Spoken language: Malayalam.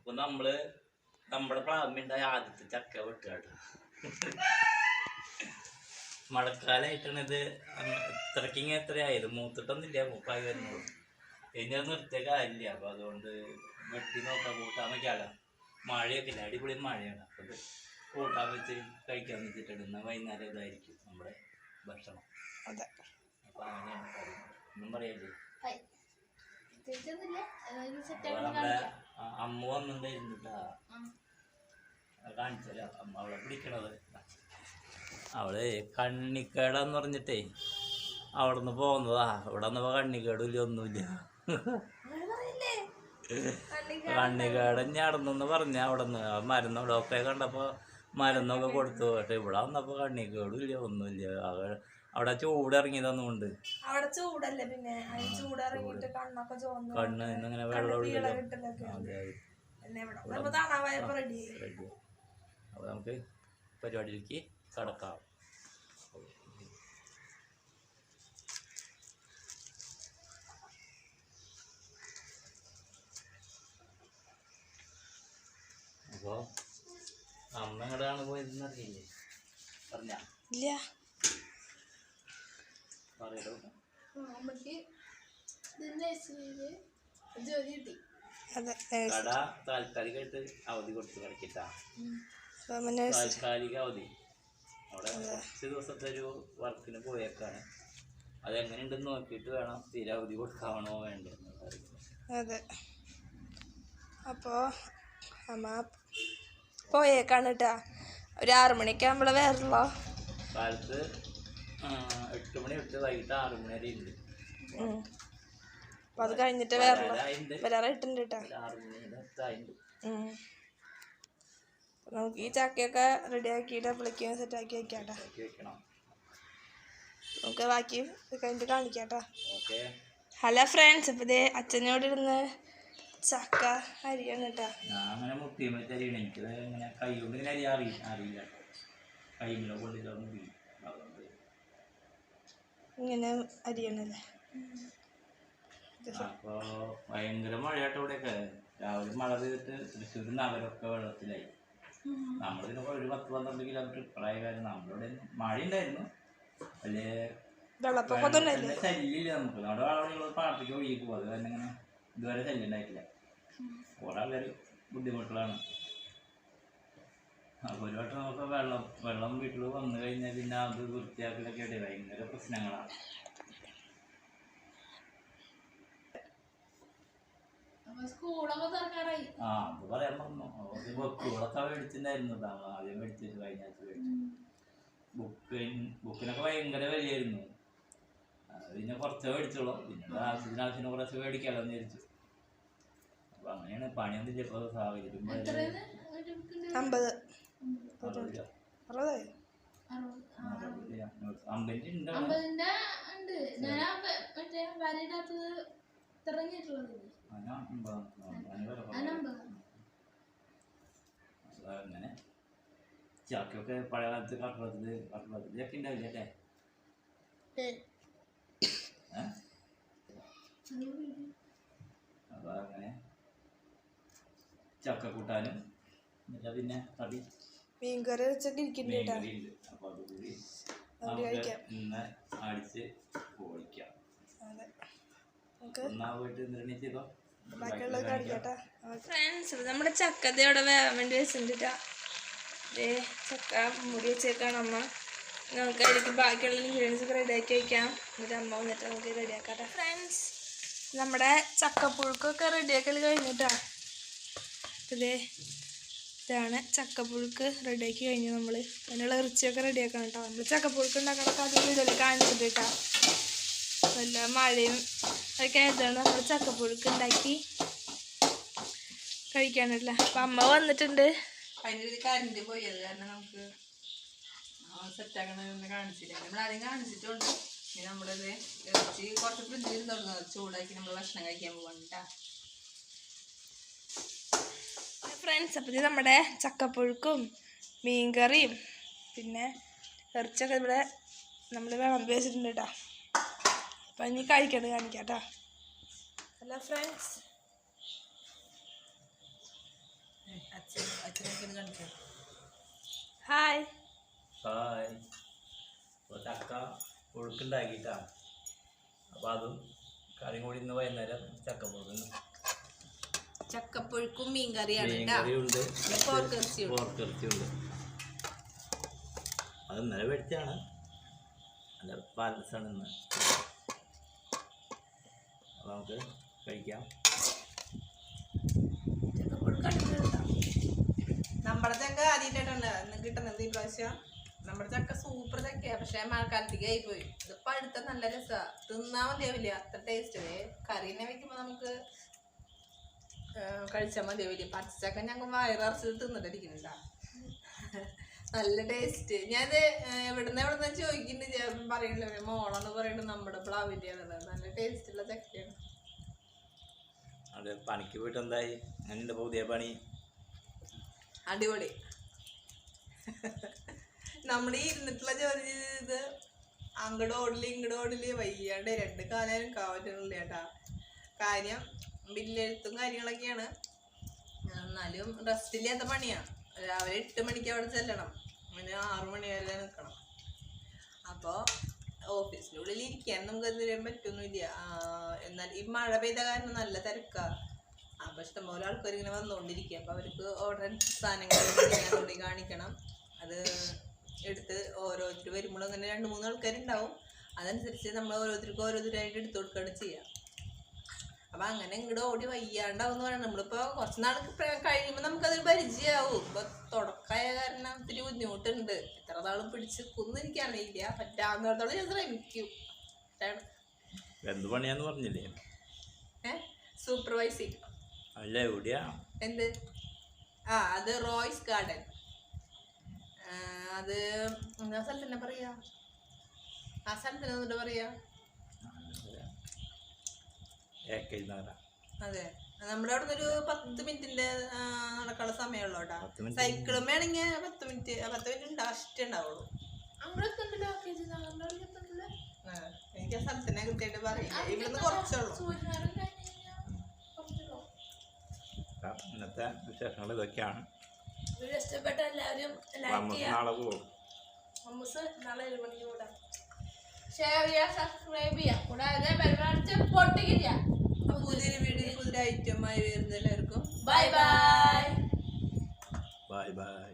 അപ്പൊ നമ്മൾ നമ്മുടെ പ്ലാവിലുണ്ടായ ആദ്യത്തെ ചക്ക വെട്ടുകാട്ടോ. മഴക്കാലമായിട്ടാണ് ഇത് ഇത്രക്കിങ് എത്രയായത് മൂത്തിട്ടൊന്നുമില്ല മൂപ്പായി വരുന്നുള്ളൂ. ഇനി അത് നിർത്തിയ കാര്യമില്ല. അപ്പൊ അതുകൊണ്ട് വെട്ടി നോക്കാൻ കൂട്ടാൻ വെക്കാല. മഴയൊക്കെ ഇല്ല അടിപൊളി മഴയാണ്. അപ്പൊ ഇത് കൂട്ടാൻ വെച്ച് കഴിക്കാൻ വെച്ചിട്ടുണ്ട് ഇന്ന് വൈകുന്നേരം ഇതായിരിക്കും നമ്മുടെ ഭക്ഷണം. അതെ. അപ്പൊ അങ്ങനെയാണ് കാര്യം ഒന്നും പറയല്ലേ നമ്മുടെ അമ്മ വന്നിട്ടുണ്ടായിരുന്നു. കാണിച്ചല്ല? അമ്മ അവളെ പിടിക്കണത് അവൾ കണ്ണിക്കേടെന്ന് പറഞ്ഞിട്ടേ അവിടുന്ന് പോകുന്നതാ ഇവിടെ വന്നപ്പോ കണ്ണിക്കേടില്ല ഒന്നുമില്ല. കണ്ണിക്കേടൻ നടന്നെന്ന് പറഞ്ഞ അവിടുന്ന്. മരുന്ന് ഡോക്ടറെ കണ്ടപ്പോ മരുന്നൊക്കെ കൊടുത്തു. പക്ഷെ ഇവിടെ വന്നപ്പോ കണ്ണിക്കേടില്ല ഒന്നുമില്ല. അവ- അവിടെ ചൂടിറങ്ങിയതൊന്നുമുണ്ട്. അവിടെ ചൂടല്ലേ പിന്നെ? കണ്ണൊക്കെ ചോന്നു കണ്ണ് ഇന്നിങ്ങനെ വെള്ളം അപ്പോൾ നമുക്ക് പരിപാടിയിലേക്ക് കടക്കാം. അപ്പോൾ അമ്മ എങ്ങോട്ടാണ് പോയതെന്ന് അറിയില്ലേ? പറഞ്ഞ. ഇല്ല. ജോലി കിട്ടി അതെ കട താൽക്കാലികമായിട്ട് അവധി കൊടുത്ത് താൽക്കാലിക അവധി. അവിടെ കുറച്ച് ദിവസത്തെ ഒരു വർക്കിന് പോയേക്കാണ്. ഉണ്ടെന്ന് നോക്കിയിട്ട് വേണം തീരെ അവധി കൊടുക്കാവണോ വേണ്ടെന്ന് അതെ. അപ്പോ അമ്മ പോയേക്കാണ് കേട്ടാ ഒരു ആറുമണിക്കാകുമ്പോൾ വേറുള്ളോ കാലത്ത് എട്ട് മണി തൊട്ട് വൈകിട്ട് ആറ് മണി വരെ ഉണ്ട് അപ്പൊ അത് കഴിഞ്ഞിട്ട് വരാറായിട്ടുണ്ട്. കേട്ടാ. അപ്പൊ നമുക്ക് ഈ ചക്കയൊക്കെ റെഡി ആക്കിയിട്ട് അപ്പോഴേക്കും സെറ്റ് ആക്കി വെക്കാട്ടാ. നമുക്ക് ബാക്കി കഴിഞ്ഞിട്ട് കാണിക്കാട്ടാ. ഹലോ ഫ്രണ്ട്സ് ഇപ്പൊ ഇതേ അച്ഛനോട് ഇരുന്ന് ചക്ക അരിയാണ് കേട്ടാ അങ്ങനെ മുട്ടിയുമ്പോൾ തരികയാണ് ഇങ്ങനെ കൈ കൊണ്ട് അറിയില്ല. കൈ അതുകൊണ്ട് ഇങ്ങനെ അരിയണല്ലേ? അപ്പോൾ ഭയങ്കര മഴയാട്ടോ ഇവിടെയൊക്കെ. രാവിലെ മഴ പെയ്തിട്ട് തൃശ്ശൂർ നഗരമൊക്കെ വെള്ളത്തിലായി. നമ്മളിതിനൊക്കെ ഒരു പത്ത് പന്ത്രണ്ട് കിലോമീറ്റർ ഇപ്പറായ കാര്യം നമ്മളിവിടെ മഴ ഉണ്ടായിരുന്നു വലിയ ശല്യമില്ല നമുക്ക്. നമ്മുടെ ആളുകൾ പാടത്തേക്ക് ഒഴുകി പോകും അത് തന്നെ ഇങ്ങനെ ഇതുവരെ ശല്യം ഉണ്ടായിട്ടില്ല. കുറെ ആൾക്കാർ ബുദ്ധിമുട്ടുകളാണ്. അപ്പോൾ ഒരു വട്ടം നമുക്ക് വെള്ളം വെള്ളം വീട്ടിൽ വന്നു കഴിഞ്ഞാൽ പിന്നെ അത് വൃത്തിയാക്കലൊക്കെ ആയിട്ട് ഭയങ്കര പ്രശ്നങ്ങളാണ് ആ അത് പറയാൻ പറഞ്ഞു അത് ബുക്കുകളൊക്കെ മേടിച്ചിട്ടുണ്ടായിരുന്നു. താങ്കൾ ആദ്യം മേടിച്ചിട്ട് കഴിഞ്ഞ ആഴ്ച മേടിച്ചു ബുക്ക് ബുക്കിനൊക്കെ ഭയങ്കര വിലയായിരുന്നു. അത് പിന്നെ കുറച്ചേ മേടിച്ചോളൂ. പിന്നെ ആവശ്യത്തിന് ആവശ്യത്തിന് കുറച്ച് മേടിക്കാമല്ലോ എന്ന് വിചാരിച്ചു. അപ്പൊ അങ്ങനെയാണ് പണിയൊന്നും ചിലപ്പോൾ സാഹചര്യം അമ്പത്. അറുപതായി. അമ്പതിന്റെ ഉണ്ട്. ഞാൻ മറ്റേ തിറങ്ങിയിട്ടുള്ളത് കുറവാ. അതിനമ്പത് അപ്പൊ അങ്ങനെ. ചാക്കൊക്കെ പഴയ കാലത്ത് കട്ടളത്തിൽ കട്ടളത്തിലൊക്കെ ഉണ്ടാവില്ല അല്ലേ? അപ്പൊ അങ്ങനെ. ചക്ക കൂട്ടാനും പിന്നെ കടി? മീൻകറി അതുകൂടി നമുക്ക് ഇന്ന് അടിച്ച് പൊളിക്കാം. എന്തിനാ ചെയ്തോ? ബാക്കിയുള്ളത് കാണിക്കാട്ടാ ഫ്രണ്ട്സ് നമ്മുടെ ചക്ക ദേ അവിടെ വേവാൻ വേണ്ടി വെച്ചിട്ടാ ദേ ചക്ക മുടി വെച്ചേക്കാണ് അമ്മ. നമുക്ക് അതിലേക്ക് ബാക്കിയുള്ള ഇൻഗ്രീഡിയൻസ് ഒക്കെ റെഡിയാക്കി വയ്ക്കാം എന്നിട്ട് അമ്മ വന്നിട്ട് നമുക്ക് റെഡിയാക്കാട്ടെ ഫ്രണ്ട്സ് നമ്മുടെ ചക്കപ്പുഴുക്കൊക്കെ റെഡിയാക്കൽ കഴിഞ്ഞിട്ടാ ഇതേ ഇതാണ് ചക്കപ്പുഴുക്ക് റെഡിയാക്കി കഴിഞ്ഞു നമ്മൾ അതിനുള്ള ഇറച്ചിയൊക്കെ റെഡിയാക്കണം കേട്ടോ. നമ്മൾ ചക്കപ്പുഴുക്ക് ഉണ്ടാക്കണൊക്കെ അത് വീഡിയോയിൽ കാണിച്ചിട്ട് കേട്ടോ. നല്ല മഴയും ഒക്കെ ആയതാണ് നമ്മൾ ചക്കപ്പുഴുക്ക് ഉണ്ടാക്കി കഴിക്കാനല്ല അപ്പം അമ്മ വന്നിട്ടുണ്ട്. അതിനൊരു കറണ്ട് പോയി. അത് കാരണം നമുക്ക് കാണിച്ചിട്ടുണ്ട്. നമ്മളത് ഇറച്ചി കുറച്ച് ഫ്രിഡ്ജിൽ തുടങ്ങുന്നത് ചൂടാക്കി നമ്മൾ ഭക്ഷണം കഴിക്കാൻ പോകണ്ട ഫ്രണ്ട്സ് അപ്പം ഇത് നമ്മുടെ ചക്കപ്പുഴുക്കും മീൻകറിയും പിന്നെ ഇറച്ചിയൊക്കെ ഇവിടെ നമ്മൾ വിളമ്പി വെച്ചിട്ടുണ്ട് കേട്ടോ. അപ്പം ഇനി കഴിക്കണത് കാണിക്കാം കേട്ടോ ഹലോ ഫ്രണ്ട്സ് ഹായ് ഹായ് അപ്പോൾ ചക്ക പുഴുക്കുണ്ടാക്കിയിട്ടാണ് അപ്പോൾ അതും കറിയും കൂടി ഇന്ന് വൈകുന്നേരം ചക്ക പുഴുക്കുന്നു ചക്കപ്പുഴുക്കും മീൻ കറിയാണ് മീൻ കേട്ടോ കറിയുണ്ട് പോർക്കിറച്ചിയുണ്ട് അത് ഇന്നലെ മേടിച്ചാണ് ബാലൻസാണ് ഇന്ന്. അപ്പോൾ നമുക്ക് കഴിക്കാം. നമ്മുടെ ചക്ക ആദ്യമായിട്ടുണ്ട് ഇന്ന് കിട്ടുന്നത് ഈ പ്രാവശ്യം. നമ്മുടെ ചക്ക സൂപ്പർ ചക്കയാ. പക്ഷെ മഴക്കാലത്തേക്ക് ആയിപ്പോയി. ഇത് പഴുത്ത നല്ല രസാ. തിന്നാൻ മതിയാവില്ല. അത്ര ടേസ്റ്റ് കറി തന്നെ വെക്കുമ്പോ നമുക്ക് കഴിച്ചാൽ മതി വലിയ പച്ചച്ചക്ക ഞങ്ങൾ വയറിറച്ചത് തിന്നിട്ടിരിക്കുന്നുണ്ടാ നല്ല ടേസ്റ്റ് ഞാനത് എവിടുന്ന് എവിടുന്ന് ചോദിക്കുന്നുണ്ട് ചേട്ടൻ പറയണില്ല മോളെന്ന് പറയുന്നത് നമ്മുടെ പ്ലാവിന്റെയാണ് നല്ല ടേസ്റ്റുള്ള ചക്കയാണ്. അത് പണിക്ക് പോയിട്ട് എന്തായി? അങ്ങനെയുണ്ട് പുതിയ പണി? അടിപൊളി. നമ്മൾ ഈ ഇരുന്നിട്ടുള്ള ജോലി ചെയ്ത് അങ്ങോട്ട് ഓടൽ ഇങ്ങോട്ട് ഓടൽ വയ്യാണ്ട് രണ്ട് കാലം കാവറ്റുന്നില്ല ചേട്ടാ കാര്യം ബില്ലെഴുത്തും കാര്യങ്ങളൊക്കെയാണ്. എന്നാലും റെസ്റ്റ് ഇല്ലാത്ത പണിയാണ് രാവിലെ എട്ട് മണിക്ക് അവിടെ ചെല്ലണം. അങ്ങനെ ആറു മണി വരെ നിൽക്കണം അപ്പോൾ ഓഫീസിനുള്ളിൽ ഇരിക്കാൻ നമുക്ക് എന്തെങ്കിലും പറ്റൊന്നുമില്ല. എന്നാൽ ഈ മഴ പെയ്ത കാരണം നല്ല തിരക്കാണ് അപ്പോൾ ഇഷ്ടംപോലെ ആൾക്കാർ ഇങ്ങനെ വന്നുകൊണ്ടിരിക്കുക അപ്പോൾ അവർക്ക് ഓർഡർ സാധനങ്ങൾ കൂടി കാണിക്കണം. അത് എടുത്ത് ഓരോരുത്തർ വരുമ്പോഴും അങ്ങനെ രണ്ട് മൂന്ന് ആൾക്കാരുണ്ടാവും. അതനുസരിച്ച് നമ്മൾ ഓരോരുത്തർക്കും ഓരോരുത്തരായിട്ട് എടുത്തു കൊടുക്കുകയാണ് ചെയ്യുക അപ്പം അങ്ങനെ ഇങ്ങോട്ട് ഓടി വയ്യാണ്ടാവും പറയുന്നത് നമ്മളിപ്പോ കുറച്ച് നാൾ കഴിയുമ്പോൾ നമുക്കതൊരു പരിചയമാവും ഇപ്പൊ തുടക്കമായ കാരണം ഒത്തിരി ബുദ്ധിമുട്ടുണ്ട്. എത്ര നാളും പിടിച്ച് കുന്ന് എനിക്കറിയില്ല. പറ്റാവുന്നിടത്തോളം ഞാൻ ശ്രമിക്കും. എന്ത് പണിയാന്ന് പറഞ്ഞില്ലേ? സൂപ്പർവൈസിങ്. അല്ല എവിടെയാ? എന്ത്? ആ അത് റോയ്സ് ഗാർഡൻ. അത് എന്താ സ്ഥലത്തിന് പറയാ? ആ സ്ഥലത്തിന് പറയാ? എ കെ നഗര അതെ. നമ്മുടെ അവിടെ ഒരു പത്ത് മിനിറ്റിന്റെ നടക്കാനുള്ള സമയമുള്ളൂ കേട്ടോ? സൈക്കിളും വേണമെങ്കിൽ പത്ത് മിനിറ്റ് പത്ത് മിനിറ്റ് ഉണ്ട് അഷ്ടേ ഉണ്ടാവുള്ളൂ. എനിക്ക് ആ സ്ഥലത്തിനെ കൃത്യമായിട്ട് പറയില്ല. ഇവിടുന്ന് കുറച്ചുള്ളൂ. ഇന്നത്തെ വിശേഷങ്ങൾ ഇതൊക്കെയാണ്. ഇഷ്ടപ്പെട്ട എല്ലാവരും നാളെ പോകും നാളെ ഏഴ് മണിക്ക് കൂടാം. ഷെയർ ചെയ്യുക സബ്സ്ക്രൈബ് ചെയ്യുക. കൂടാതെ ബെൽബടിച്ച് പൊട്ടിക്കില്ല പുതിയൊരു വീഡിയോ പുതിയൊരു ഐറ്റമായി വരുന്ന എല്ലാവർക്കും ബൈ ബൈ ബൈ ബൈ